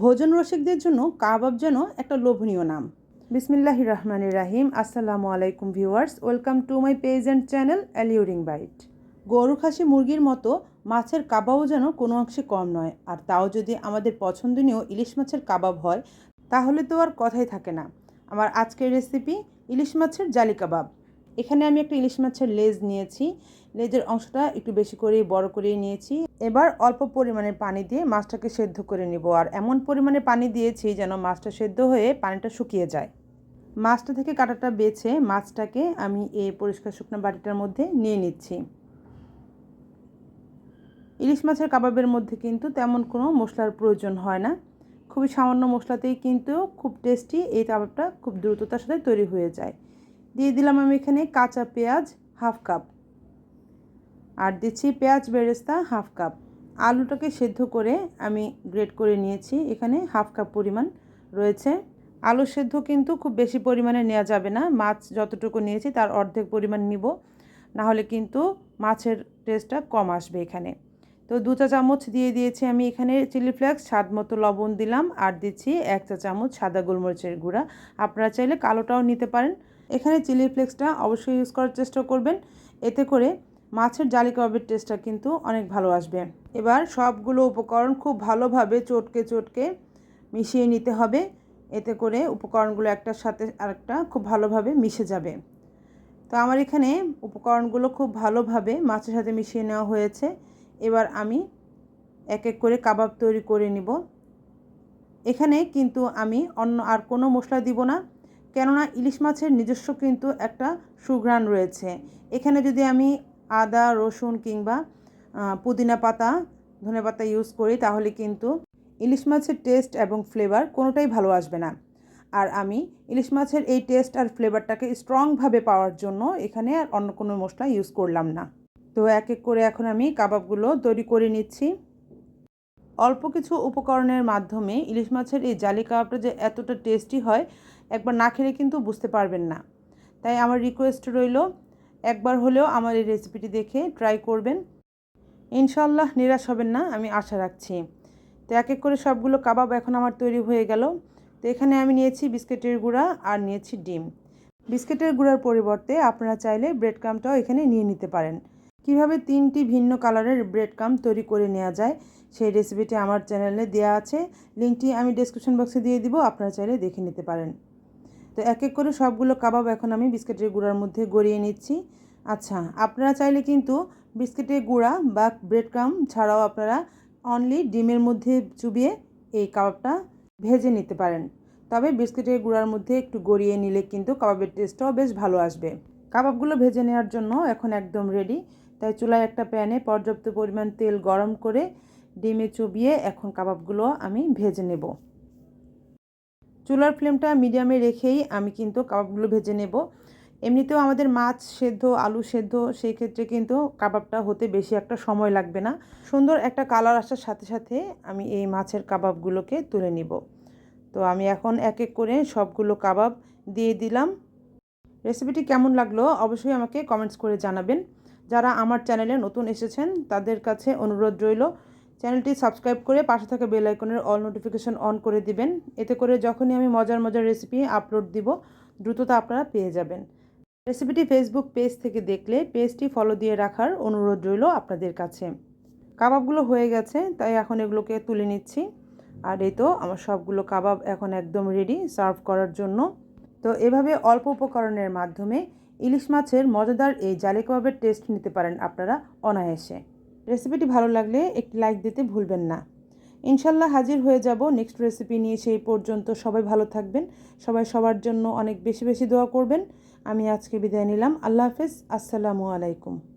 ভোজন রসিকদের জন্য কাবাব যেন একটা লোভনীয় নাম। বিসমিল্লাহ রহমানির রাহিম। আসসালামু আলাইকুম viewers, welcome to my page and channel alluring bite. গরু খাসি মুরগির মতো মাছের কাবাবও যেন কোনো অংশে কম নয়, আর তাও যদি আমাদের পছন্দনীয় ইলিশ মাছের কাবাব হয়, তাহলে তো আর কথাই থাকে না। আমার আজকের রেসিপি ইলিশ মাছের জালি কাবাব। এখানে আমি একটা ইলিশ মাছের লেজ নিয়েছি। লেজের অংশটা একটু বেশি করে বড় করে নিয়েছি। এবার অল্প পরিমাণে পানি দিয়ে মাছটাকে সেদ্ধ করে নিব। আর এমন পরিমাণে পানি দিয়েছি যেন মাছটা সেদ্ধ হয়ে পানিটা শুকিয়ে যায়। মাছটা থেকে কাটাটা বেছে মাছটাকে আমি এই পরিষ্কার শুকনো বাটিটার মধ্যে নিয়ে নিচ্ছি। ইলিশ মাছের কাবাবের মধ্যে কিন্তু তেমন কোনো মশলার প্রয়োজন হয় না। খুবই সামান্য মশলাতেই কিন্তু খুব টেস্টি এই কাবাবটা খুব দ্রুততার সাথে তৈরি হয়ে যায়। দিয়ে দিলাম আমি এখানে কাঁচা পেঁয়াজ হাফ কাপ। আর দিচ্ছি পেঁয়াজ বেরেস্তা হাফ কাপ। আলুটাকে সেদ্ধ করে আমি গ্রেট করে নিয়েছি। এখানে হাফ কাপ পরিমাণ রয়েছে। আলু সেদ্ধ কিন্তু খুব বেশি পরিমাণে নেওয়া যাবে না। মাছ যতটুকু নিয়েছি তার অর্ধেক পরিমাণ নিব। না হলে কিন্তু মাছের টেস্টটা কম আসবে এখানে। তো দু চা চামচ দিয়ে দিয়েছি আমি এখানে চিলি ফ্লেক্স, স্বাদ মতো লবণ দিলাম। আর দিচ্ছি এক চা চামচ সাদা গোলমরিচের গুঁড়া। আপনারা চাইলে কালোটাও নিতে পারেন। এখানে চিলি ফ্লেক্সটা অবশ্যই ইউজ করার চেষ্টা করবেন। এতে করে মাছের জালি কাবাবের টেস্টটা কিন্তু অনেক ভালো আসবে। এবার সবগুলো উপকরণ খুব ভালোভাবে চটকে চটকে মিশিয়ে নিতে হবে। এতে করে উপকরণগুলো একটার সাথে আরেকটা খুব ভালোভাবে মিশে যাবে। তো আমার এখানে উপকরণগুলো খুব ভালোভাবে মাছের সাথে মিশিয়ে নেওয়া হয়েছে। এবার আমি এক এক করে কাবাব তৈরি করে নিব। এখানে কিন্তু আমি অন্য আর কোনো মশলা দিব না। কেননা ইলিশ মাছের নিজস্ব কিন্তু একটা সুঘ্রাণ রয়েছে। এখানে যদি আমি আদা, রসুন কিংবা পুদিনা পাতা, ধনে পাতা ইউজ করি, তাহলে কিন্তু ইলিশ মাছের টেস্ট এবং ফ্লেভার কোনোটাই ভালো আসবে না। আর আমি ইলিশ মাছের এই টেস্ট আর ফ্লেভারটাকে স্ট্রংভাবে পাওয়ার জন্য এখানে আর অন্য কোনো মশলা ইউজ করলাম না। তো এক এক করে এখন আমি কাবাবগুলো তৈরি করে নিচ্ছি। অল্প কিছু উপকরণের মাধ্যমে ইলিশ মাছের এই জালি কাবাবটা যে এতটা টেস্টি হয় একবার না খেলে কিন্তু বুঝতে পারবেন না। তাই আমার রিকোয়েস্ট রইল, একবার হলেও আমার এই রেসিপিটি দেখে ট্রাই করবেন। ইনশাল্লাহ নিরাশ হবেন না, আমি আশা রাখছি। তো এক এক করে সবগুলো কাবাব এখন আমার তৈরি হয়ে গেল। তো এখানে আমি নিয়েছি বিস্কিটের গুঁড়া আর নিয়েছি ডিম। বিস্কিটের গুঁড়ার পরিবর্তে আপনারা চাইলে ব্রেড ক্রামটাও এখানে নিয়ে নিতে পারেন। কীভাবে তিনটি ভিন্ন কালারের ব্রেড ক্রাম তৈরি করে নেওয়া যায়, সেই রেসিপিটি আমার চ্যানেলে দেওয়া আছে। লিঙ্কটি আমি ডিসক্রিপশন বক্সে দিয়ে দিব, আপনারা চাইলে দেখে নিতে পারেন। তো এক এক করে সবগুলো কাবাব এখন আমি বিস্কিটের গুঁড়ার মধ্যে গড়িয়ে নিচ্ছি। আচ্ছা আপনারা চাইলে কিন্তু বিস্কিটের গুঁড়া বা ব্রেড ক্রাম ছাড়াও আপনারা অনলি ডিমের মধ্যে চুবিয়ে এই কাবাবটা ভেজে নিতে পারেন। তবে বিস্কিটের গুঁড়ার মধ্যে একটু গড়িয়ে নিলে কিন্তু কাবাবের টেস্টটাও বেশ ভালো আসবে। কাবাবগুলো ভেজে নেওয়ার জন্য এখন একদম রেডি তাই চুলায় একটা প্যানে পর্যাপ্ত পরিমাণ তেল গরম করে ডিমে চুবিয়ে এখন কাবাবগুলো আমি ভেজে নেব। চুলার ফ্লেমটা মিডিয়ামে রেখেই আমি কিন্তু কাবাবগুলো ভেজে নেব। এমনিতেও আমাদের মাছ সেদ্ধ, আলু সেদ্ধ, সেই ক্ষেত্রে কিন্তু কাবাবটা হতে বেশি একটা সময় লাগবে না। সুন্দর একটা কালার আসার সাথে সাথে আমি এই মাছের কাবাবগুলোকে তুলে নিব। তো আমি এখন এক এক করে সবগুলো কাবাব দিয়ে দিলাম। রেসিপিটি কেমন লাগল অবশ্যই আমাকে কমেন্টস করে জানাবেন। যারা আমার চ্যানেলে নতুন এসেছেন, তাদের কাছে অনুরোধ রইল। চ্যানেলটি সাবস্ক্রাইব করে পাশে থাকা বেল আইকনের অল নোটিফিকেশন অন করে দিবেন। এতে করে যখনই আমি মজার মজার রেসিপি আপলোড দিব, দ্রুততা আপনারা পেয়ে যাবেন। রেসিপিটি ফেসবুক পেজ থেকে দেখলে পেজটি ফলো দিয়ে রাখার অনুরোধ রইল আপনাদের কাছে। কাবাবগুলো হয়ে গেছে, তাই এখন এগুলোকে তুলে নিচ্ছি। আর এই তো আমার সবগুলো কাবাব এখন একদম রেডি সার্ভ করার জন্য। তো এভাবে অল্প উপকরণের মাধ্যমে ইলিশ মাছের মজাদার এই জালি কাবাবের টেস্ট নিতে পারেন আপনারা অনায়াসে। রেসিপিটি ভালো লাগলে একটি লাইক দিতে ভুলবেন না। ইনশাল্লাহ হাজির হয়ে যাব নেক্সট রেসিপি নিয়ে, সেই পর্যন্ত সবাই ভালো থাকবেন। সবাই সবার জন্য অনেক বেশি বেশি দোয়া করবেন। আমি আজকে বিদায় নিলাম। আল্লাহ হাফেজ। আসসালামু আলাইকুম।